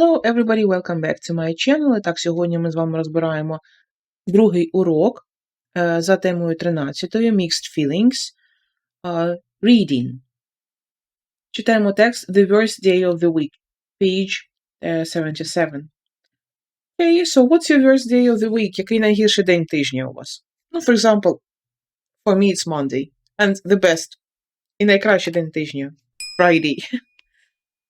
Hello everybody, welcome back to my channel. Так, сьогодні ми з вами розбираємо другий урок е, за темою 13 Mixed Feelings е, Reading. Читаємо текст The Worst Day of the Week, page е, 77. Okay, so what's your worst day of the week? Який найгірший день тижня у вас? Ну, for example, for me it's Monday. And the best. І найкращий день тижня. Friday.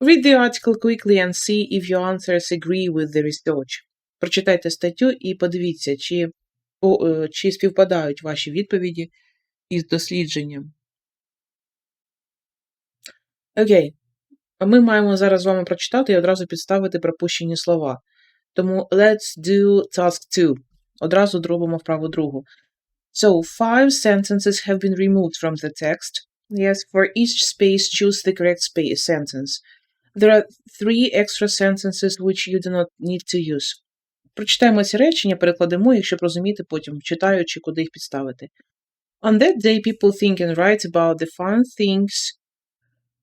Read the article quickly and see if your answers agree with the research. Прочитайте статтю і подивіться, чи, е, чи співпадають ваші відповіді із дослідженням. Окей. Ми маємо зараз з вами прочитати і одразу підставити пропущені слова. Тому let's do task 2. Одразу робимо вправу другу. So, five sentences have been removed from the text. Yes, for each space, choose the correct space sentence. There are three extra sentences which you do not need to use. Прочитаємо ці речення, перекладемо їх, щоб розуміти потім, читаючи, куди їх підставити. On that day, people think and write about the fun things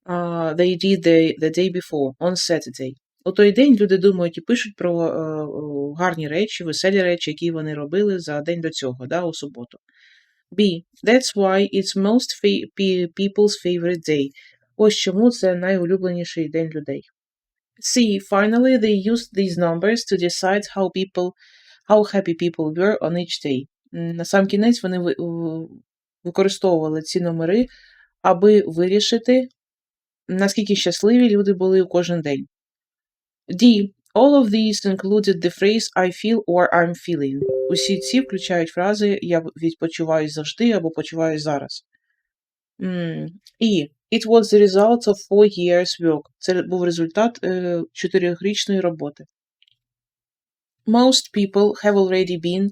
uh, they did the, the day before, on Saturday. У той день люди думають і пишуть про е, о, гарні речі, веселі речі, які вони робили за день до цього, да, у суботу. B. That's why it's most fa- people's favorite day. Ось чому це найулюбленіший день людей. C. Finally, they used these numbers to decide how people, how happy people were on each day. На сам кінець вони використовували ці номери, аби вирішити, наскільки щасливі люди були у кожен день. D. All of these included the phrase I feel or I'm feeling. Усі ці включають фрази Я відпочиваю завжди або почуваю зараз. І It was the result of four years work. Це був результат е, чотирьохрічної роботи. Most people have already been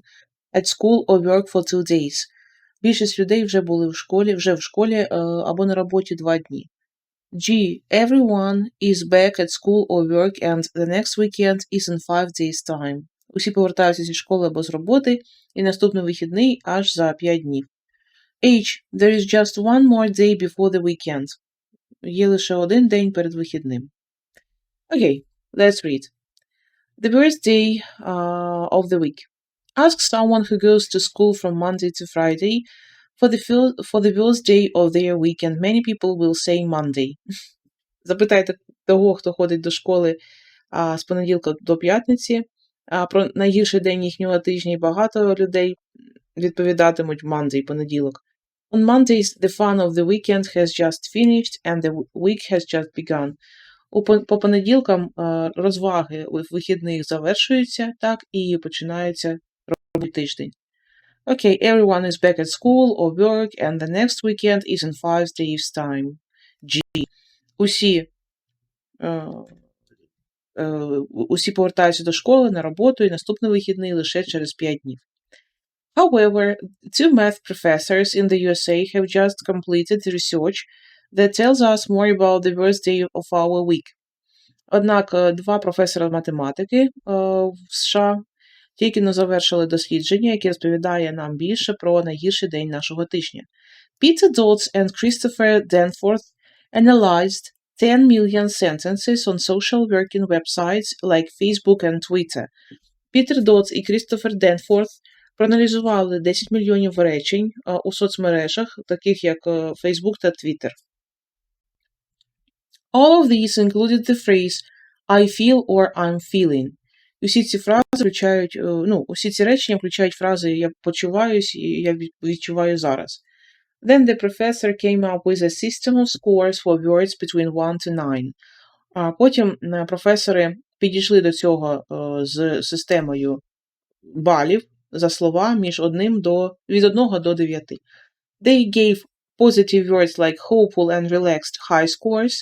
at school or work for two days. Більшість людей вже були в школі, вже в школі е, або на роботі два дні. G. Everyone is back at school or work and the next weekend is in five days time. Усі повертаються зі школи або з роботи, і наступний вихідний аж за 5 днів. H. There is just one more day before the weekend. Є лише один день перед вихідним. Окей, let's read. The worst day uh, of the week. Ask someone who goes to school from Monday to Friday for the, fil- for the worst day of their week, and many people will say Monday. Запитайте того, хто ходить до школи а, з понеділка до п'ятниці, а, про найгірший день їхнього тижня, і багато людей відповідатимуть Monday, понеділок. On Mondays, the fun of the weekend has just finished and the week has just begun. По понеділкам е, розваги у вихідних завершуються, так, і починається робочий тиждень. Okay, everyone is back at school or work, and the next weekend is in five days' time. G. Усі, е, е, повертаються до школи на роботу, і наступний вихідний лише через 5 днів. However, two math professors in the USA have just completed research that tells us more about the worst day of our week. Однак е, два професора математики е, в США тільки но завершили дослідження, яке розповідає нам більше про найгірший день нашого тижня. Peter Dodds and Christopher Danforth analyzed 10 million sentences on social working websites like Facebook and Twitter. Пітер Додс і Крістофер Денфорд проаналізували 10 мільйонів речень е, у соцмережах, таких як е, Facebook та Twitter. All of these included the phrase I feel or I'm feeling. Усі ці фрази включають, е, ну, усі ці речення включають фрази Я почуваюсь і я відчуваю зараз. Then the professor came up with a system of scores for words between 1 to 9. А потім професори підійшли до цього з системою балів за слова між одним до від 1 до 9. They gave positive words like hopeful and relaxed high scores.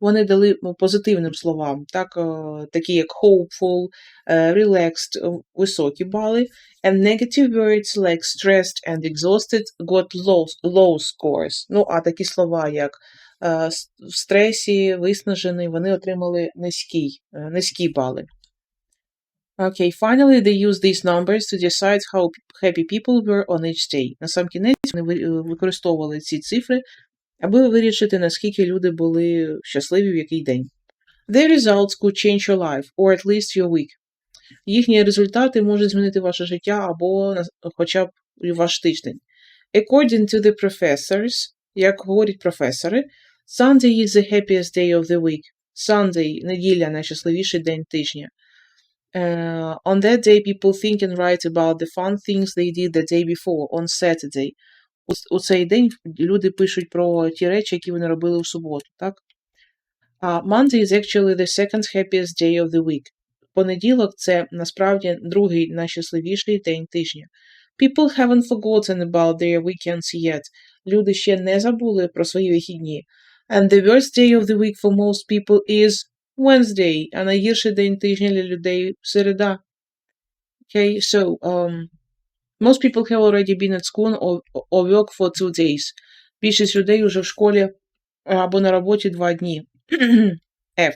Вони дали ну, позитивним словам, так, е, такі як hopeful, е, relaxed, е, високі бали, and negative words like stressed and exhausted got low, low scores. Ну, а такі слова, як в стресі, виснажений, вони отримали низькі, низькі бали. Okay, finally, they use these numbers to decide how happy people were on each day. На сам кінець вони е, використовували ці цифри, аби вирішити, наскільки люди були щасливі в який день. Their results could change your life, or at least your week. Їхні результати можуть змінити ваше життя або хоча б ваш тиждень. According to the professors, як говорять професори, Sunday is the happiest day of the week. Sunday – неділя – найщасливіший день тижня. Uh, on that day, people think and write about the fun things they did the day before, on Saturday. У, у цей день люди пишуть про ті речі, які вони робили у суботу, так? Uh, Monday is actually the second happiest day of the week. Понеділок – це насправді другий найщасливіший день тижня. People haven't forgotten about their weekends yet. Люди ще не забули про свої вихідні. And the worst day of the week for most people is Wednesday, а найгірший день тижня для людей – середа. Okay, so um, most people have already been at school or, or work for two days. Більшість людей уже в школі або на роботі два дні. F.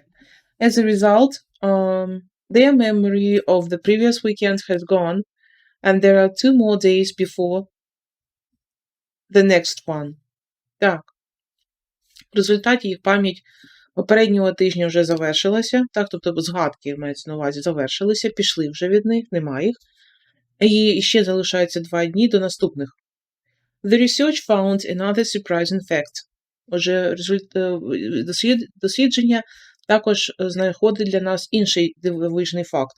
As a result, um, their memory of the previous weekend has gone, and there are two more days before the next one. Так. В результаті їх пам'ять попереднього тижня вже завершилася, так, тобто згадки мається на увазі завершилися, пішли вже від них, немає їх. І ще залишається два дні до наступних. The research found another surprising fact. Отже, е, дослід- дослідження також е, знаходить для нас інший дивовижний факт.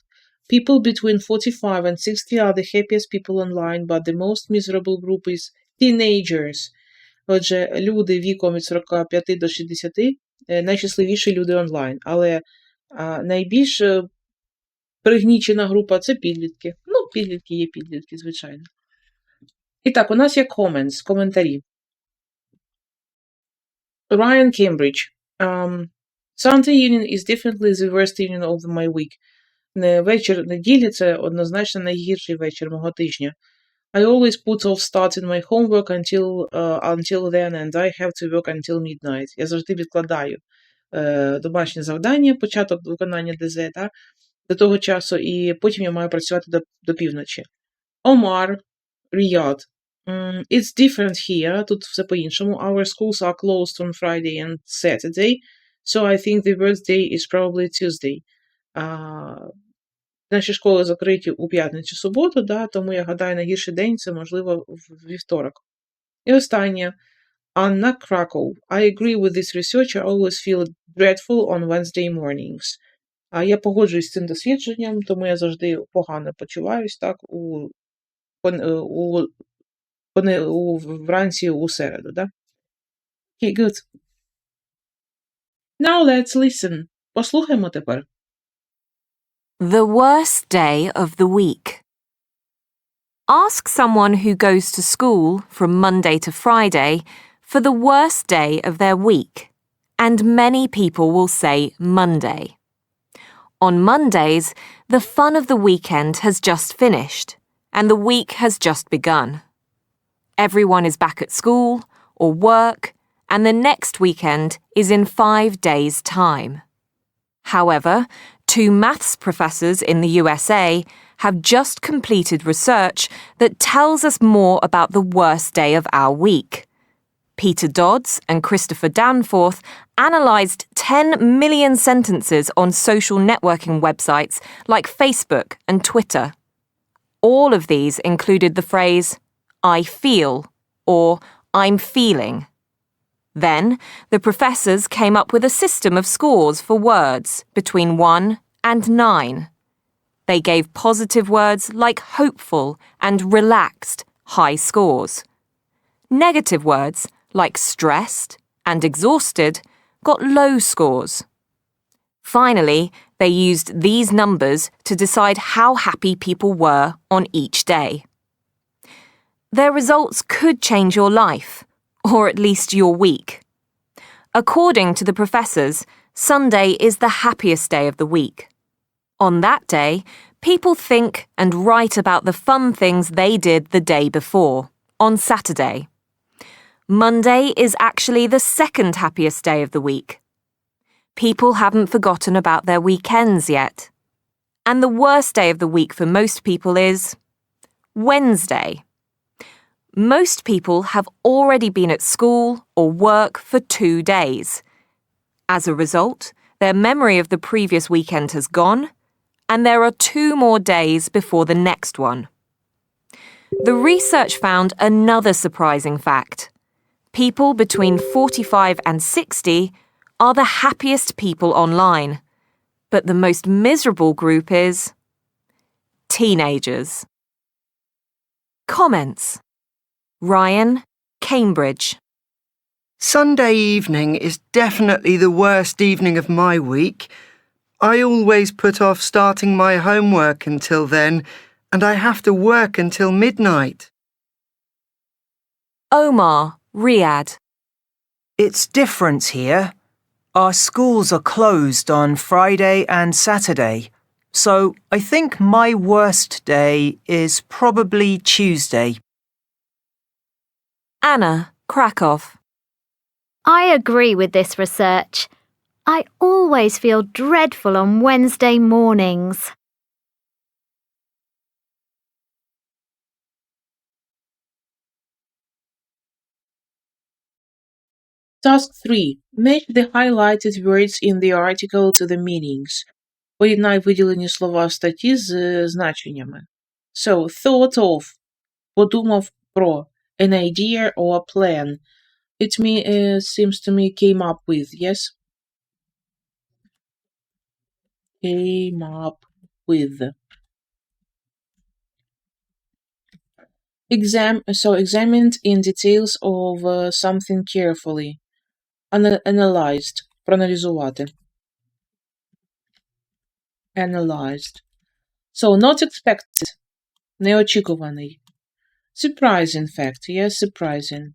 People between 45 and 60 are the happiest people online, but the most miserable group is teenagers. Отже, люди віком від 45 до 60 е, найщасливіші люди онлайн, але найбільш е, пригнічена група це підлітки. Ну, підлітки є підлітки, звичайно. І так, у нас є comments, коментарі. Ryan Cambridge. Um, Sunday evening is definitely the worst evening of my week. Не вечір неділі це однозначно найгірший вечір мого тижня. I always put off starting my homework until, uh, until then, and I have to work until midnight. Я завжди відкладаю е, домашнє завдання, початок виконання ДЗ, та, до того часу, і потім я маю працювати до, до півночі. Omar, Riyadh. Mm, it's different here. Тут все по-іншому. Our schools are closed on Friday and Saturday, so I think the worst day is probably Tuesday. А, наші школи закриті у п'ятницю суботу, да, тому я гадаю, найгірший день це можливо вівторок. І останнє. Anna Krakow. I agree with this research. I always feel dreadful on Wednesday mornings. А я погоджуюсь з цим дослідженням, тому я завжди погано почуваюсь так у, е, у, у вранці у середу. Да? Okay, good. Now let's listen. Послухаймо тепер. The worst day of the week. Ask someone who goes to school from Monday to Friday for the worst day of their week, and many people will say Monday. On Mondays, the fun of the weekend has just finished, and the week has just begun. Everyone is back at school or work, and the next weekend is in five days' time. However, two maths professors in the USA have just completed research that tells us more about the worst day of our week. Peter Dodds and Christopher Danforth analysed 10 million sentences on social networking websites like Facebook and Twitter. All of these included the phrase, I feel, or I'm feeling. Then, the professors came up with a system of scores for words between 1 and 9. They gave positive words like hopeful and relaxed high scores. Negative words like stressed and exhausted got low scores. Finally, they used these numbers to decide how happy people were on each day. Their results could change your life, or at least your week. According to the professors, Sunday is the happiest day of the week. On that day, people think and write about the fun things they did the day before, on Saturday. Monday is actually the second happiest day of the week. People haven't forgotten about their weekends yet. And the worst day of the week for most people is Wednesday. Most people have already been at school or work for two days. As a result, their memory of the previous weekend has gone, and there are two more days before the next one. The research found another surprising fact. People between 45 and 60 are the happiest people online, but the most miserable group is teenagers. Comments Ryan, Cambridge. Sunday evening is definitely the worst evening of my week. I always put off starting my homework until then, and I have to work until midnight. Omar, Riyadh. It's different here. Our schools are closed on Friday and Saturday, so I think my worst day is probably Tuesday. Anna, Krakow. I agree with this research. I always feel dreadful on Wednesday mornings. Task 3. Match the highlighted words in the article to the meanings. Поєднай виділені слова в статті з е, значеннями. So, thought of. Подумав про. An idea or a plan. It me, uh, seems to me came up with, yes? Came up with. Exam, so examined in details of uh, something carefully. Ana- analyzed. Проаналізувати. Analyzed. So, not expected. Неочікуваний. Surprising fact. Yes, surprising.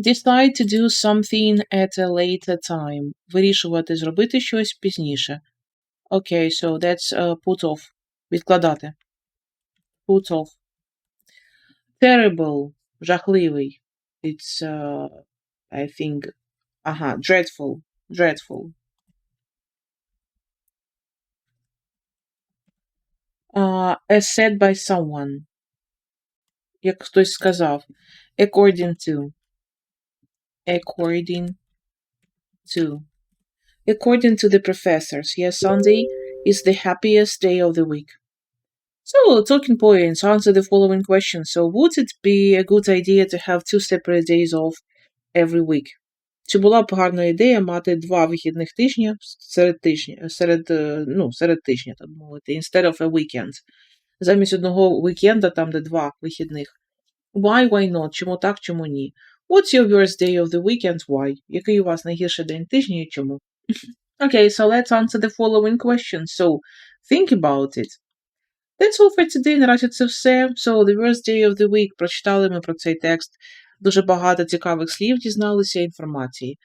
Decide to do something at a later time. Вирішувати зробити щось пізніше. Okay, so that's uh, put off. Відкладати. Put off. Terrible. Жахливий. It's, uh, I think, ага, dreadful. Dreadful. as said by someone. Як хтось сказав. According to. According to. According to the professors, yes, Sunday is the happiest day of the week. So, talking points, answer the following questions. So, would it be a good idea to have two separate days off every week? Чи була б гарна ідея мати два вихідних тижні серед тижня, серед, е, ну, серед тижня, так мовити, instead of a weekend? Замість одного вікенда, там, де два вихідних. Why, why not? Чому так, чому ні? What's your worst day of the week and why? Який у вас найгірший день тижня і чому? Okay, so let's answer the following questions. So, think about it. That's all for today. Наразі це все. So, the worst day of the week. Прочитали ми про цей текст. Дуже багато цікавих слів дізналися інформації.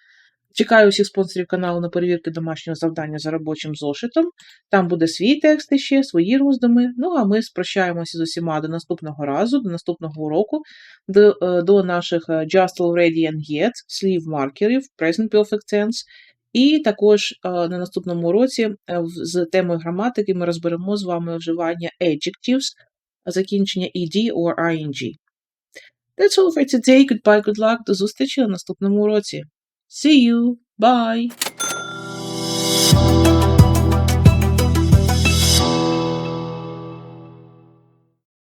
Чекаю всіх спонсорів каналу на перевірки домашнього завдання за робочим зошитом. Там буде свій текст іще, свої роздуми. Ну а ми спрощаємося з усіма до наступного разу, до наступного уроку, до, е, до наших е, just already and yet, слів маркерів, present perfect tense. І також е, на наступному уроці з темою граматики ми розберемо з вами вживання adjectives, закінчення ed or ing. That's all for today. Goodbye, good luck. До зустрічі на наступному уроці. See you. Bye.